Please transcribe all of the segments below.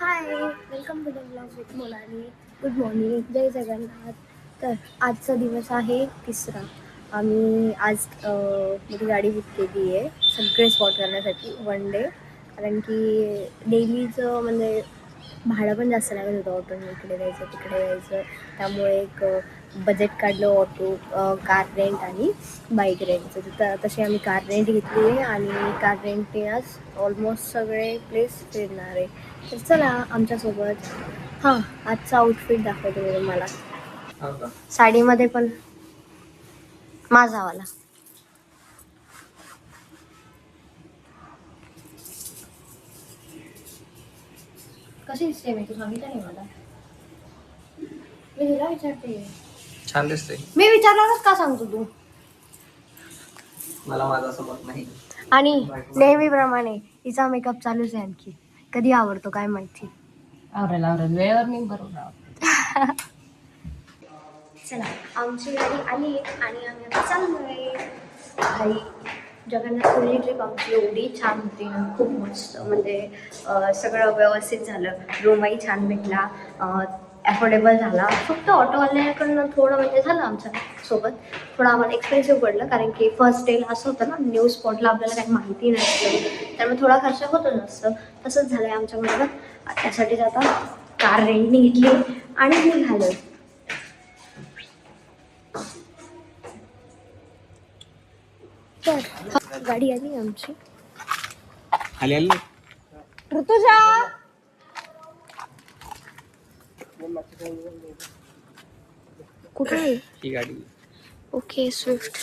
Hi welcome to the blog with Molani good morning जय जगन्नाथ तर आजचा दिवस आहे तिसरा. आम्ही आज मी गाडी बुक केली आहे सगळे स्पॉट करण्यासाठी वन डे कारण की डेलीचं म्हणजे भाडं पण जास्त लागत होतं. ऑटोने इकडे जायचं तिकडे जायचं. त्यामुळे एक बजेट काढलं ऑटो कार रेंट आणि बाईक रेंटचं तिथं तशी आम्ही कार रेंट घेतली आहे आणि कार रेंटने आज ऑलमोस्ट सगळे प्लेस फिरणार आहे. तर चला आमच्यासोबत. हां आजचा आउटफिट दाखवते मी तुम्हाला साडीमध्ये पण. माझावाला. कशी दिसते मी तू सांगितलं नाही मला. मी तुला विचारते. छान दिसते मी विचारणारच का सांगतो तू? मला माझा सोबत नाही. आणि नेहमीप्रमाणे हिचा मेकअप चालूच आहे आणखी. कधी आवडतो काय माहिती? आवरेल आवरेल. वेळेवर मी बरोबर आवरेल. चला आमची गाडी आली आणि आम्ही आता चाललोय. भाई जगन्नाथपुरी ट्रिप आमची एवढी छान होती ना खूप मस्त. म्हणजे अं, सगळं व्यवस्थित झालं. रूमही छान भेटला. अफोर्डेबल झाला. फक्त ऑटोवाल्याकडनं थोडं म्हणजे झालं आमच्यासोबत. थोडं आम्हाला एक्सपेन्सिव्ह पडलं कारण की फर्स्ट डेला असं होतं ना न्यू स्पॉटला आपल्याला काही माहिती नसतं. त्यामुळे थोडा खर्च होतो जास्त तसंच झालं आहे आमच्याकडं त्यासाठीच आता कार रेंटने घेतली आणि निघालो. गाडी आली आमची. ऋतुजा! कुठे? आहे ही गाडी. Okay Swift.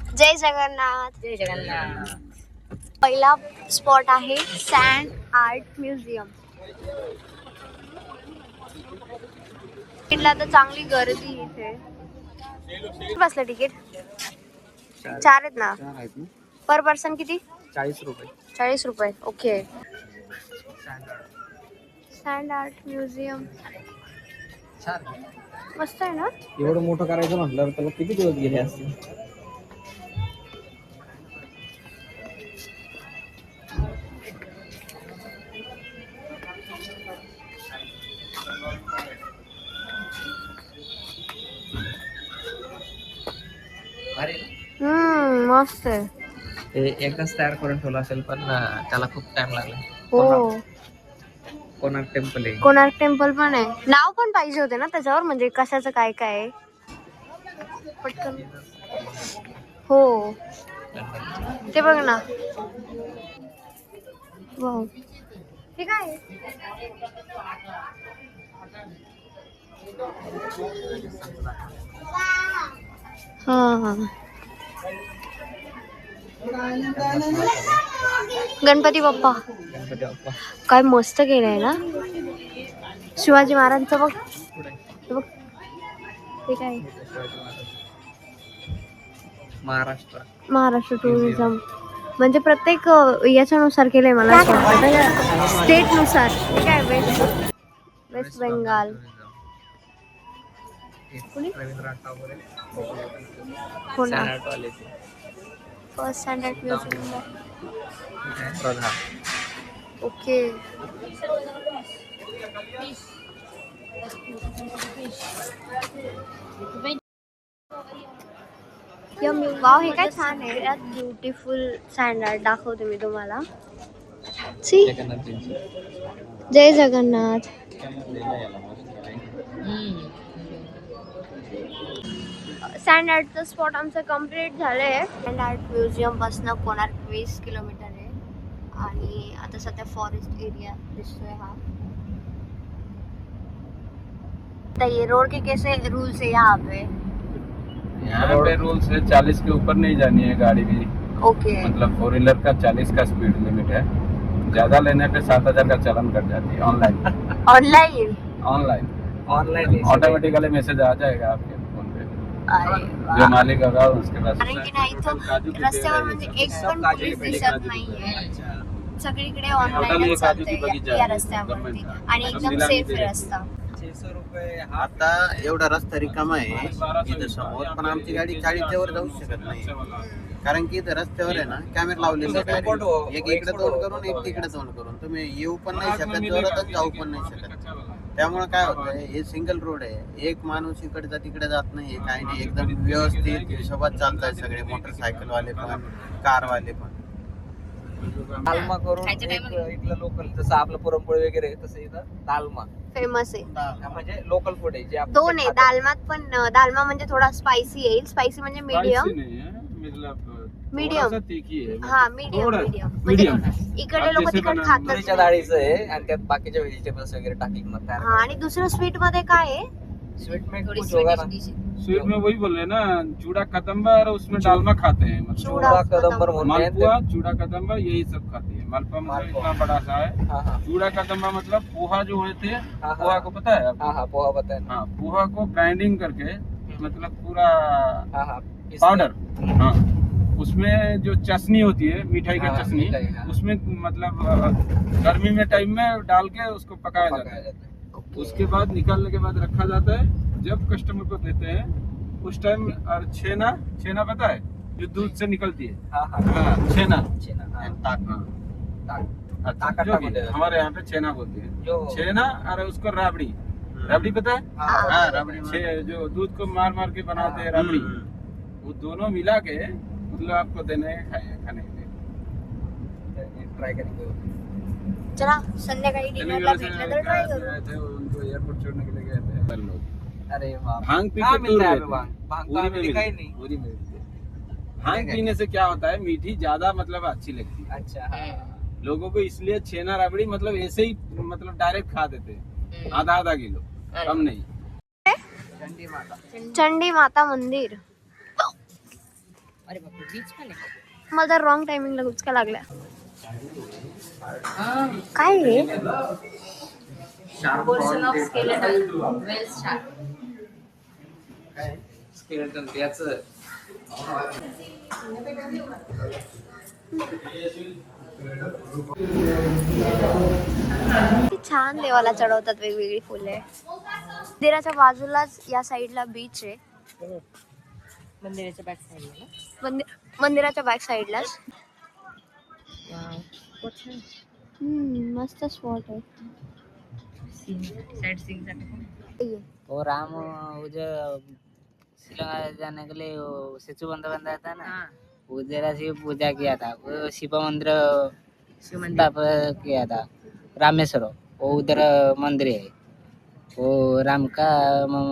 जय जगन्नाथ. जय जगन्नाथ. पहिला स्पॉट आहे सँड आर्ट म्युझियम. तिथला तर चांगली गर्दी आहे इथे. किती बसलं तिकीट? चार आहेत ना? चार आहेत ना. पर पर्सन किती? चाळीस रुपये. चाळीस रुपये. ओके. सँड आर्ट म्युझियम मस्त आहे ना? एवढं मोठं करायचं म्हटलं त्याला किती दिवस गेले असते अरे. हम्म मस्त आहे. ते एकदाच तयार करून ठेवलं असेल पण त्याला खूप टाइम लागला. हो. कोणार्क टेम्पल आहे? कोणार्क टेम्पल पण आहे. नाव पण पाहिजे होते ना त्याच्यावर? म्हणजे कशाचं काय काय आहे? पटकन. हो. ते बघ ना. वाव. हे काय? आहे? हा हा. गणपती बाप्पा. गणपती बाप्पा काय मस्त केलंय ना? शिवाजी महाराजांचं बघ. बघ. ते काय? महाराष्ट्र. महाराष्ट्र टुरिझम म्हणजे प्रत्येक याच्यानुसार केलंय मला स्टेटनुसार हे काय? वेस्ट वेस्ट बेंगाल कुणी? फ़र्स्ट स्टँडर्ड म्युझियम प्रधान ओके वाव हे काय छान आहे यात ब्युटिफुल दाखवते मी तुम्हाला सी जय जगन्नाथ। सँड आर्टचं स्पॉट आमचं कंप्लीट झालं आहे सँड आर्ट म्युझियमपासनं कोणार्क वीस किलोमीटर आहे. आणि आता सध्या फॉरेस्ट एरिया दिसतोय हा. तो ये रोड के कैसे रूल्स है यहाँ पे? यहाँ पे रूल्स है चालीस के ऊपर नहीं जानी है गाड़ी भी. ओके मतलब फोर व्हीलर का चालीस का स्पीड लिमिट है. ज़्यादा लेने पे सात हज़ार का चालान कट जाती है online online online online automatically message आ जाएगा आपके. जो उसके पास कारण की नाही इथं रस्त्यावर म्हणजे एक पण पोलीस दिसत नाहीये। सगळीकडे चालतंय या रस्त्यावरती आणि एकदम सेफ रस्ता. आता एवढा रस्ता रिकामा आहे. इथं समोर पण आमची गाडी चाळीसच्या वर जाऊ शकत नाही. कारण की इथं रस्त्यावर आहे ना कॅमेरा लावलेले हो. एक इकडे तोंड हो. करून एक तिकडे तोंड करून. तुम्ही येऊ पण नाही शकत जाऊ पण नाही शकत. त्यामुळे काय होतं हे. सिंगल रोड आहे. एक माणूस इकडचा तिकडे जात नाही. काही नाही. एकदम व्यवस्थित हिशोबात चालतात सगळे मोटरसायकल वाले पण कार वाले पण. दालमा करून एक इथलं लोकल जसं आपलं पुरणपोळी वगैरे आहे, तसं इथं दालमा फेमस आहे. हा, म्हणजे लोकल फूड आहे जे आपण दोन आहे. खातो. दालमात पण अं, दालमा म्हणजे थोडा स्पायसी येईल. स्पायसी म्हणजे मीडियम नहीं मतलब तीखी है हा मीडियम मीडियम म्हणजे मीडियम इकडे लोक तुरीच्या नाही. डाळीचं आहे आणि त्यात बाकीचे व्हेजिटेबल्स वगैरे मग तयार हा आणि दुसरं स्वीटमध्ये काय आहे? स्वीट में कुछ होगा ना स्वीट में वही बोल रहे हैं ना चूड़ा कदम्बा और उसमें डालमा खाते हैं मतलब। चूड़ा हैं मालपुआ चूड़ा कदम्बा यही सब खाते हैं। मालपुआ मतलब मालपुआ। इतना बड़ा सा है। हाँ हाँ। चूड़ा कदम्बा मतलब पोहा जो होते हैं हाँ, पोहा। को पता है आपको? हाँ हाँ पोहा बताया ना हाँ पोहा को ग्राइंडिंग करके मतलब पूरा हाँ हाँ। इसमें- पाउडर हाँ। उसमें जो चटनी होती है मिठाई की हाँ, चटनी हाँ। उसमें मतलब गर्मी में टाइम में डाल के उसको पकाया जाता है। उसके बाद निकालने के बाद रखा जाता है। जब कस्टमर को देते हैं उस टाइम और छेना छेना पता है? जो दूध से निकलती है। हाँ हाँ। हाँ छेना। हमारे यहाँ पे छेना बोलते हैं। छेना और उसको राबड़ी। राबड़ी पता है? हाँ, रबड़ी जो दूध को मार मार के बनाते हैं राबड़ी। वो दोनों मिला के मतलब आपको देने हैं खाने के लिए? ट्राय करेंगे। चला संध्याकाळी चले डिनरला गए भेटलं थे, तर ट्राय गए करू। उनको एयरपोर्ट छोड़ने के लिए गए थे। लोग अरे वाह। भाँग पी के मिलता है भाँग? भाँग तो पूरी हमें में दिखा ही मिलती। है, नहीं। पूरी मिलती। भाँग पीने से क्या होता है मीठी ज़्यादा मतलब अच्छी लगती है। अच्छा हाँ। लोगों को इसलिए छेना राबड़ी मतलब ऐसे ही मतलब डायरेक्ट खा देते हैं। आधा आधा किलो कम नहीं। चंडी माता। चंडी माता मंदिर। मला रॉंग टायमिंगला गुचका लागल्या. काय आहे portion of skeleton whales shark skeleton त्याचं किती छान देवाला चढवतात वेगवेगळी फुले. मंदिराच्या बाजूलाच या साईडला बीच आहे. मंदिराच्या बॅक साईडला मंदिर मंदिराच्या बॅक साईडलाच हम्म, मस्त स्पॉट आहे. साइड सीइंगसाठी. वो राम वो जो श्रीलंका जाने के लिए वो सेतु था ना? जरा सी पूजा किया था। वो शिव मंदिर शिव मंदिर। किया था। रामेश्वर वो उधर मंदिर है। वो राम का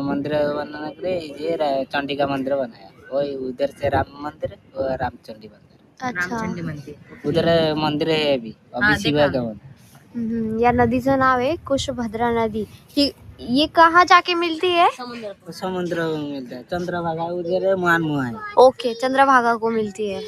मंदिर बनाने के लिए ये चंडी का मंदिर बनाया। वो उधर से राम मंदिर और रामचंडी मंदिर। अच्छा। रामचंडी मंदिर उधर मंदिर है अभी अभी हाँ, शिव का मंदिर हम्म, या नदीचं नाव आहे कुशभद्रा नदी. ही ये कहाँ जाके मिलती है? समुद्र समुद्र में मिलता. है चंद्रभागा उधर मान मुआ है ओके चंद्रभागा को मिलती है.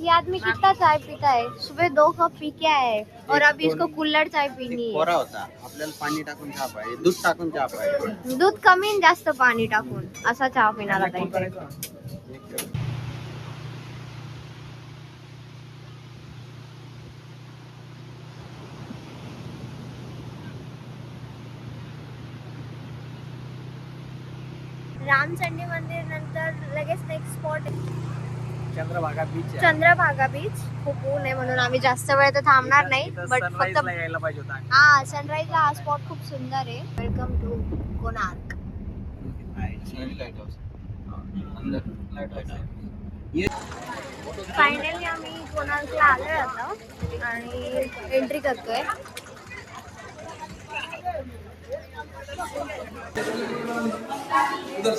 ये आदमी कितना चाय पीता है? सुबह दो कप पी के आया है और अभी इसको कुल्हड़ चाय पीनी है। कोरा होता। आपल्याला पाणी टाकून चहा पाहिजे दूध टाकून चहा पाहिजे. दूध कमी आणि जास्त पाणी टाकून असा चहा पिणारा ताई. रामचंडी मंदिर नंतर लगेच next spot Chandrabhaga beach Chandrabhaga beach खूप ऊन आहे म्हणून आम्ही जास्त वेळ तर थांबणार नाही बट फक्त यायला पाहिजे होता हा सनराईजला हा स्पॉट खूप सुंदर आहे. वेलकम टू कोणार्क फायनली आम्ही कोणार्कला आलोय आता आणि एंट्री करतोय. या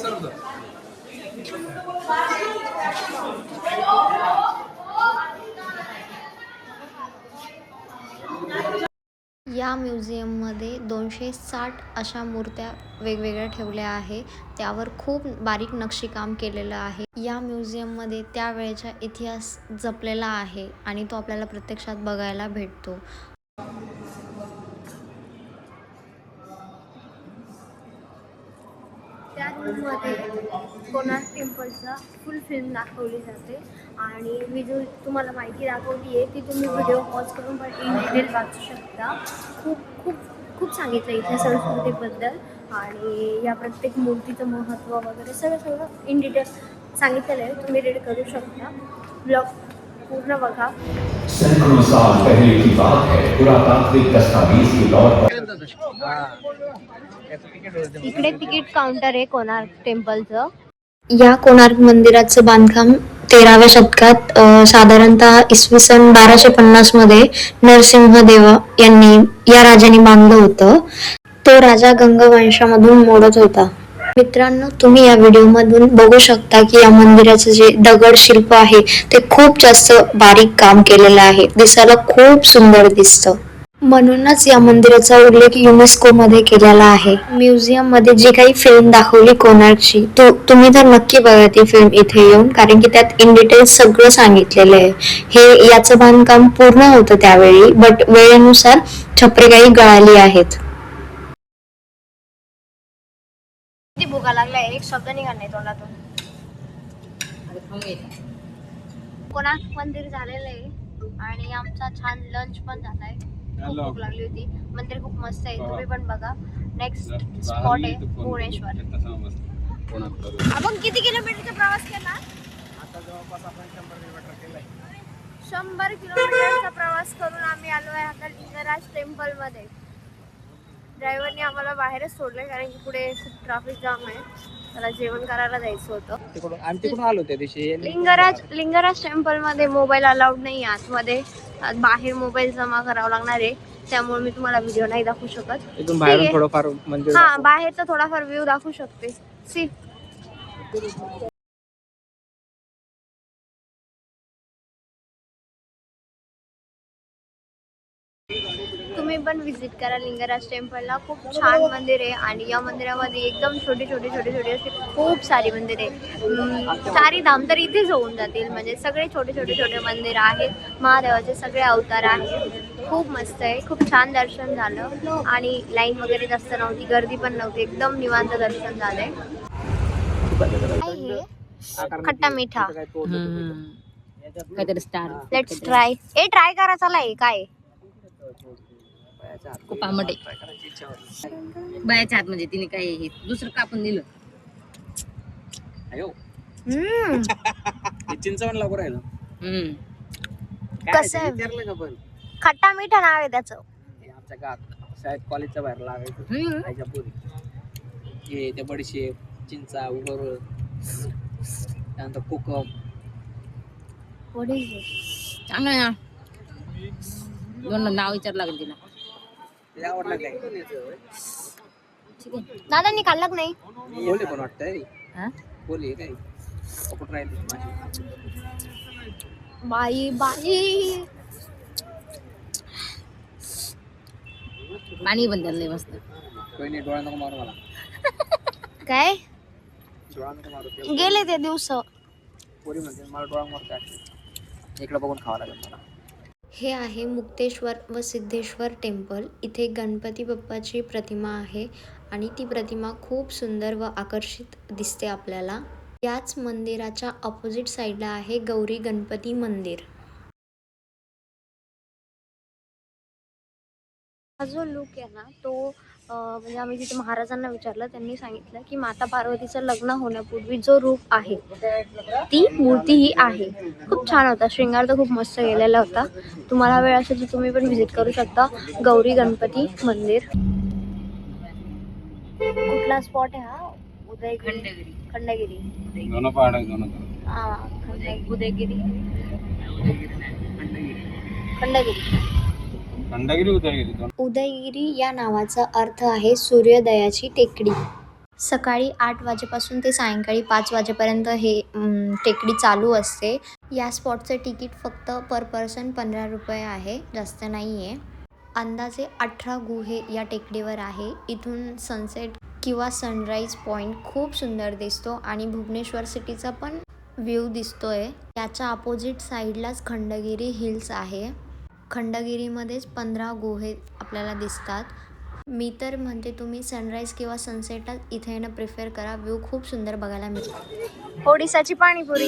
म्युझियममध्ये दोनशे साठ अशा मूर्त्या वेगवेगळ्या ठेवल्या आहे. त्यावर खूप बारीक नक्षीकाम केलेलं आहे. या म्युझियममध्ये त्यावेळेचा इतिहास जपलेला आहे आणि तो आपल्याला प्रत्यक्षात बघायला भेटतो. त्या रूममध्ये कोणार्क टेम्पलचा फुल फिल्म दाखवली जाते. आणि मी जो तुम्हाला माहिती दाखवली आहे ती तुम्ही व्हिडिओ पॉज करून पण इन डिटेल वाचू शकता. खूप खूप खूप सांगितलं इथे संस्कृतीबद्दल. आणि या प्रत्येक मूर्तीचं महत्त्व वगैरे सगळं सगळं इन डिटेल सांगितलेलं आहे. तुम्ही रीड करू शकता. ब्लॉग पूर्ण बघा. सैकड़ों साल पहले की बात है पुरातात्विक दस्तावेज के तौर पर इकडे तिकीट काउंटर आहे कोणार्क टेम्पलचं. या कोणार्क मंदिराचं बांधकाम तेराव्या शतकात साधारणतः इसवी सन बाराशे पन्नासमध्ये नरसिंहदेव यांनी या राजाने बांधलं होतं. तो राजा गंगवंशामधून मोडत होता. मित्रांनो तुम्ही या व्हिडिओमधून बघू शकता की या मंदिराचं जे दगड शिल्प आहे ते खूप जास्त बारीक काम केलेलं आहे. दिसायला खूप सुंदर दिसतं. म्हणूनच या मंदिराचा उल्लेख युनेस्को मध्ये केलेला आहे. म्युझियममध्ये जी काही फिल्म दाखवली कोणाची तो तुम्ही तर नक्की बघा ती फिल्म इथे येऊन कारण की त्यात इन डिटेल सगळं सांगितलेलं आहे. हे याचं बांधकाम पूर्ण होतं त्यावेळी बट वेळेनुसार छपरे काही गळाली आहेत. भुका लागलाय. एक शब्द निघाल नाही तोंडातून. कोणार्क मंदिर झालेलं आहे आणि आमचा छान लंच पण झालाय. खूप भूक लागली होती. मंदिर खूप मस्त आहे. तुम्ही पण बघा. नेक्स्ट स्पॉट आहे भुवनेश्वर. आपण किती किलोमीटरचा प्रवास केला? शंभर किलोमीटरचा प्रवास करून आम्ही आलो आहे आता लिंगराज टेम्पलमध्ये. ड्रायव्हरने आम्हाला बाहेरच सोडले कारण की पुढे खूप ट्रॅफिक जाम आहे. त्याला जेवण करायला जायचं होतं. तिकडून आम्ही तिकडून आलो त्या दिवशी. लिंगराज लिंगराज टेम्पलमध्ये मोबाईल अलाउड नाही आहे. आतमध्ये आत बाहेर मोबाईल जमा करावा लागणार आहे. त्यामुळे मी तुम्हाला व्हिडिओ नाही दाखवू शकत. ठीक बाहेरून. थोडंफार मंदिर हा. बाहेरचा थोडाफार व्ह्यू दाखवू शकते. सी पण विजिट करा. लिंगराज टेम्पलला खूप छान मंदिर आहे. आणि या मंदिरामध्ये एकदम छोटी छोटी छोटी छोटी अशी खूप सारी मंदिर आहे. चारी धाम तर इथेच होऊन जातील. म्हणजे सगळे छोटे छोटे छोटे मंदिर आहेत. महादेवाचे सगळे अवतार आहेत. खूप मस्त आहे. खूप छान दर्शन झालं. आणि लाईन वगैरे जास्त नव्हती. गर्दी पण नव्हती. एकदम निवांत दर्शन झालंय. हे? खट्टा मिठा. काहीतरी star let's try a try करा. चला हे काय? खूप आंबट आहे बायाच्या हात म्हणजे तिने काय हे दुसरं कापून दिलं. हे चिंचवण लागू राहिलं. कसं ते आहे? विचारलं का पण? खट्टा मिठा नाव आहे त्याचं. हे आमच्या गावात शाळेत कॉलेजच्या बाहेर लागायचं. हम्म. खायच्या पोरी. हे ते बडीशेप चिंचा उबर त्यानंतर कोकम? चांगलं आहे ना. दोन नाव विचार लागेल तिला. दादांनी खाल्लं का नाही? बोलले पण वाटतंय हा? बोलले काय? पकड राहिले माझी बाई बाई. पाणी पण त्याला लय मस्त. कोणी नाही डोळा नको मारू मला. काय? डोळा नको मारू ते गेले ते दिवस. पोरी म्हणते मला डोळा मारतो इकडे बघून खावं लागेल मला. हे आहे मुक्तेश्वर व सिद्धेश्वर टेम्पल. इथे गणपती बाप्पाची प्रतिमा आहे आणि ती प्रतिमा खूप सुंदर व आकर्षित दिसते आपल्याला. याच मंदिराच्या ऑपोजिट साईडला आहे गौरी गणपती मंदिर. हा जो लुक आहे ना तो म्हणजे आम्ही तिथे महाराजांना विचारलं त्यांनी सांगितलं की माता पार्वतीचं लग्न होण्यापूर्वी जो रूप आहे ती मूर्ती ही आहे. खूप छान होता. श्रृंगार तर खूप मस्त गेलेला होता. तुम्हाला वेळ असेल तर तुम्ही पण व्हिजिट करू शकता. गौरी गणपती मंदिर. कुठला स्पॉट आहे हा? उदयगिरी. खंडगिरी. खंडगिरी. है दोनों तरफ हा खंड उदयगिरी. खंडगिरी. खंडगिरी उदयगिरी उदयगिरी या नावाचा अर्थ आहे सूर्योदयाची टेकडी. सकाळी आठ वाजेपासून ते सायंकाळी पाच वाजेपर्यंत हे टेकडी चालू असते. या स्पॉटचं तिकीट फक्त पर पर्सन पंधरा रुपये आहे जास्त नाही आहे अंदाजे अठरा गुहे या टेकडीवर आहे. इथून सनसेट किंवा सनराईज पॉईंट खूप सुंदर दिसतो आणि भुवनेश्वर सिटीचा पण व्ह्यू दिसतोय. याच्या अपोजिट साईडलाच खंडगिरी हिल्स आहे. खंडगिरीमध्येच पंधरा गुहे आपल्याला दिसतात. मी तर म्हणते तुम्ही सनराईज किंवा सनसेटच इथे येणं प्रिफर करा. व्ह्यू खूप सुंदर बघायला मिळतो ओडिसाची पाणीपुरी.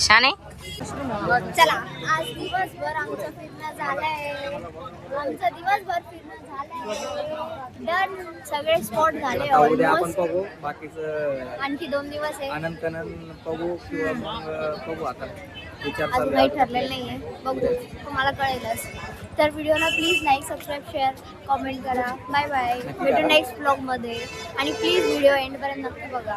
छान आहे चला आज दिवसभर आमचं फिरणं झालंय. आमचं दिवसभर फिरणं झालंय. डन सगळे स्पॉट झाले आता उद्या आपण ऑलमोस्ट बघू बाकीचं आणखी दोन दिवस आहे. कनन बघू किंवा मग बघू आता. विचार अजून चालू काही आहे ठरलेलं नाही आहे बघू तुम्हाला कळेलच. तर व्हिडिओला please like subscribe share comment करा. बाय बाय भेटू नेक्स्ट ब्लॉगमध्ये आणि प्लीज व्हिडिओ एंडपर्यंत नक्की बघा.